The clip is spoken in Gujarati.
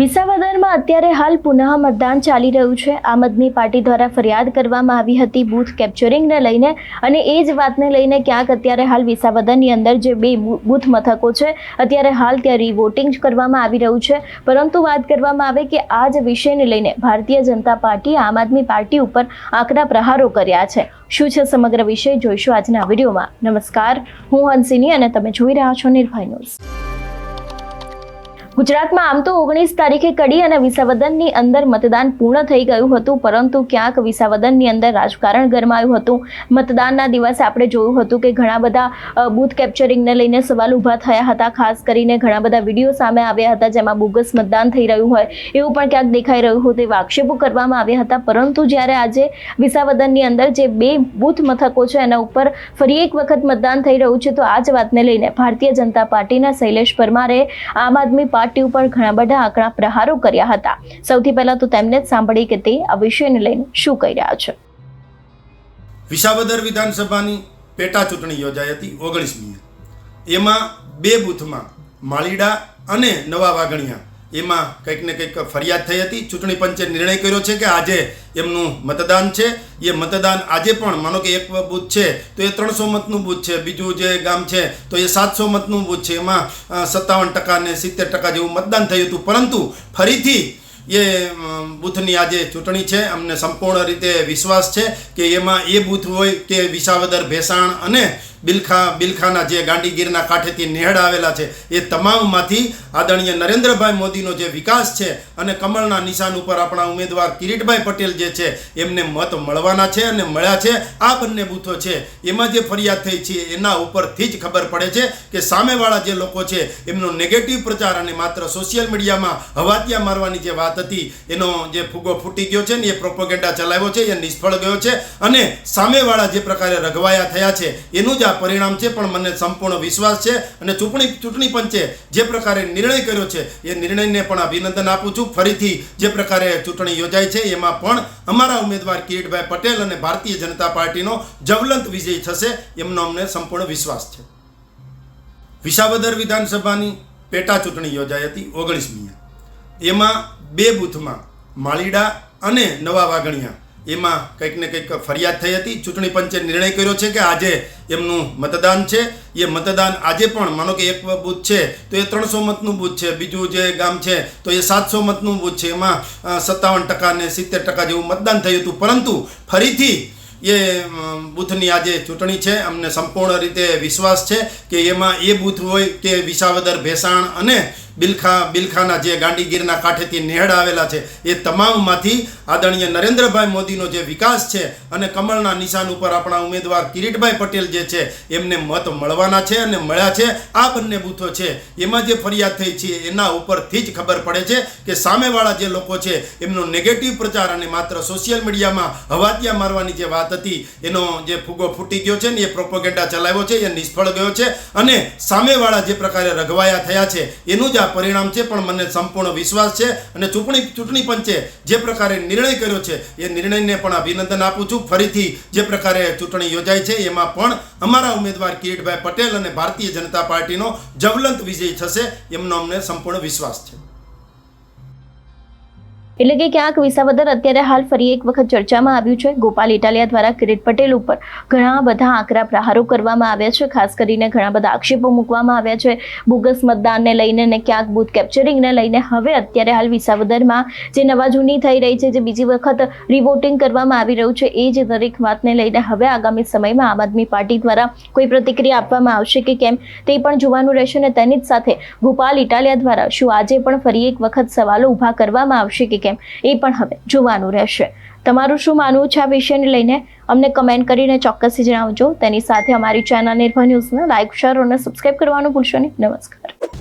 વિસાવદરમાં અત્યારે હાલ પુનઃ મતદાન ચાલી રહ્યું છે. આમ આદમી પાર્ટી દ્વારા ફરિયાદ કરવામાં આવી હતી બૂથ કેપ્ચરિંગને લઈને અને એ જ વાતને લઈને ક્યાંક અત્યારે હાલ વિસાવદરની અંદર જે બે બૂથ મથકો છે, અત્યારે હાલ ત્યાં રીવોટિંગ કરવામાં આવી રહ્યું છે. પરંતુ વાત કરવામાં આવે કે આ જ વિષયને લઈને ભારતીય જનતા પાર્ટી આમ આદમી પાર્ટી ઉપર આકરા પ્રહારો કર્યા છે. શું છે સમગ્ર વિષય? જોઈશું આજના વિડીયોમાં. નમસ્કાર. હું હંસિની અને તમે જોઈ રહ્યા છો નિર્ભય ન્યૂઝ. ગુજરાતમાં આમ તો ઓગણીસ તારીખે કડી અને વિસાવદનની અંદર મતદાન પૂર્ણ થઈ ગયું હતું, પરંતુ ક્યાંક વિસાવદનની અંદર રાજકારણ ગરમાયું હતું. મતદાનના દિવસે આપણે જોયું હતું કે ઘણા બધા બૂથ કેપ્ચરિંગને લઈને સવાલ ઊભા થયા હતા, ખાસ કરીને ઘણા બધા વીડિયો સામે આવ્યા હતા જેમાં બોગસ મતદાન થઈ રહ્યું હોય, એવું પણ ક્યાંક દેખાઈ રહ્યું હતું. એવા આક્ષેપો કરવામાં આવ્યા હતા, પરંતુ જ્યારે આજે વિસાવદનની અંદર જે બે બૂથ મથકો છે એના ઉપર ફરી એક વખત મતદાન થઈ રહ્યું છે, તો આ જ વાતને લઈને ભારતીય જનતા પાર્ટીના શૈલેષ પરમારે આમ આદમી પાર્ટી ઉપર ઘણા બધા આંકડા પ્રહારો કર્યા હતા. સૌથી પહેલા તો તેમને જ સાંભળી કે તે આ વિષયને લઈને શું કહી રહ્યા છે. વિસાવદર વિધાનસભાની પેટા ચૂંટણી યોજાઈ હતી ઓગણીસમીએ એમાં બે બૂથમાં માળીડા અને નવા વાગણિયા એમાં કંઈક ને કંઈક ફરિયાદ થઈ હતી. ચૂંટણી પંચે નિર્ણય કર્યો છે કે આજે એમનું મતદાન છે. એ મતદાન આજે પણ, માનો કે એક બૂથ છે, તો એ ત્રણસો મતનું બૂથ છે. બીજું જે ગામ છે, તો એ સાતસો મતનું બૂથ છે. એમાં સત્તાવન ટકા ને સિત્તેર ટકા જેવું મતદાન થયું હતું. પરંતુ ફરીથી એ બૂથની આજે ચૂંટણી છે. અમને સંપૂર્ણ રીતે વિશ્વાસ છે કે એમાં એ બૂથ હોય કે વિસાવદર, ભેસાણ અને બિલખા બિલખાના જે ગાંડીગીરના કાંઠેથી નેહડ આવેલા છે, એ તમામમાંથી આદરણીય નરેન્દ્રભાઈ મોદીનો જે વિકાસ છે અને કમળના નિશાન ઉપર આપણા ઉમેદવાર કિરીટભાઈ પટેલ જે છે, એમને મત મળવાના છે અને મળ્યા છે, આ બંને બૂથો છે. એમાં જે ફરિયાદ થઈ છે, એના ઉપરથી જ ખબર પડે છે કે સામેવાળા જે લોકો છે, એમનો નેગેટિવ પ્રચાર અને માત્ર સોશિયલ મીડિયામાં હવાતિયા મારવાની જે વાત હતી, એનો જે ફુગો ફૂટી ગયો છે ને, એ પ્રોપોગેન્ડા ચલાવ્યો છે, એ નિષ્ફળ ગયો છે અને સામેવાળા જે પ્રકારે રઘવાયા થયા છે, એનું જ આ પરિણામ છે, પણ મને સંપૂર્ણ વિશ્વાસ છે અને ચૂંટણી ચૂંટણી પંચે જે પ્રકારે નિર્ણય કર્યો છે, એ નિર્ણયને પણ અભિનંદન આપું છું. ફરીથી જે પ્રકારે ચૂંટણી યોજાય છે, એમાં પણ અમારા ઉમેદવાર કિરીટભાઈ પટેલ અને ભારતીય જનતા પાર્ટીનો જવલંત વિજય થશે, એમનો અમને સંપૂર્ણ વિશ્વાસ છે. વિસાવદર વિધાનસભાની પેટા ચૂંટણી યોજાઈ હતી ઓગણીસમીએ એમાં બે બૂથમાં માળીડા અને નવા વાગણિયા એમાં કંઈક ને કંઈક ફરિયાદ થઈ હતી. ચૂંટણી પંચે નિર્ણય કર્યો છે કે આજે એમનું મતદાન છે. એ મતદાન આજે પણ, માનો કે એક બૂથ છે, તો એ ત્રણસો મતનું બૂથ છે. બીજું જે ગામ છે, તો એ સાતસો મતનું બૂથ છે. એમાં સત્તાવન ટકા ને સિત્તેર ટકા જેવું મતદાન થયું હતું. પરંતુ ફરીથી એ બૂથની આજે ચૂંટણી છે. અમને સંપૂર્ણ રીતે વિશ્વાસ છે કે એમાં એ બૂથ હોય કે વિસાવદર, ભેસાણ અને બિલખા બિલખાના જે ગાંડીગીરના કાંઠેથી નેહડ આવેલા છે, એ તમામમાંથી આદરણીય નરેન્દ્રભાઈ મોદીનો જે વિકાસ છે અને કમળના નિશાન ઉપર આપણા ઉમેદવાર કિરીટભાઈ પટેલ જે છે, એમને મત મળવાના છે અને મળ્યા છે. આ બંને બૂથો છે, એમાં જે ફરિયાદ થઈ છે, એના ઉપરથી જ ખબર પડે છે કે સામેવાળા જે લોકો છે, એમનો નેગેટિવ પ્રચાર અને માત્ર સોશિયલ મીડિયામાં હવાતિયા મારવાની જે વાત હતી, એનો જે ફુગો ફૂટી ગયો છે ને એ પ્રોપોગેન્ડા ચલાવ્યો છે, એ નિષ્ફળ ગયો છે અને સામેવાળા જે પ્રકારે રઘવાયા થયા છે, એનું જ આ પરિણામ છે, પણ મને સંપૂર્ણ વિશ્વાસ છે અને ચૂંટણી ચૂંટણી પંચે જે પ્રકારે નિર્ણય કર્યો છે, એ નિર્ણયને પણ અભિનંદન આપું છું. ફરીથી જે પ્રકારે ચૂંટણી યોજાય છે, એમાં પણ અમારા ઉમેદવાર કિરીટભાઈ પટેલ અને ભારતીય જનતા પાર્ટીનો જવલંત વિજય થશે, એમનો અમને સંપૂર્ણ વિશ્વાસ છે. એટલે કે ક્યાંક વિસાવદર અત્યારે હાલ ફરી એક વખત ચર્ચામાં આવ્યું છે. ગોપાલ ઇટાલિયા દ્વારા કિરીટ પટેલ ઉપર ઘણા બધા આકરા પ્રહારો કરવામાં આવ્યા છે. ખાસ કરીને ઘણા બધા આક્ષેપો મૂકવામાં આવ્યા છે. બોગસ મતદાનને લઈને ને ક્યાંક બૂથ કેપ્ચરિંગને લઈને. હવે અત્યારે હાલ વિસાવદરમાં જે નવા જૂની થઈ રહી છે, જે બીજી વખત રિવોટિંગ કરવામાં આવી રહ્યું છે, એ જ દરેક વાતને લઈને હવે આગામી સમયમાં આમ આદમી પાર્ટી દ્વારા કોઈ પ્રતિક્રિયા આપવામાં આવશે કે કેમ, તે પણ જોવાનું રહેશે અને તેની જ સાથે ગોપાલ ઇટાલિયા દ્વારા શું આજે પણ ફરી એક વખત સવાલો ઊભા કરવામાં આવશે કે કેમ? એ પણ હવે જોવાનું રહેશે. તમારું શું માનવું છે આ વિષયને લઈને? અમને કમેન્ટ કરીને ચોક્કસથી જણાવજો. તેની સાથે અમારી ચેનલ નિર્ભર ન્યૂઝને લાઇક શેર અને સબસ્ક્રાઇબ કરવાનું ભૂલશો નહીં. નમસ્કાર.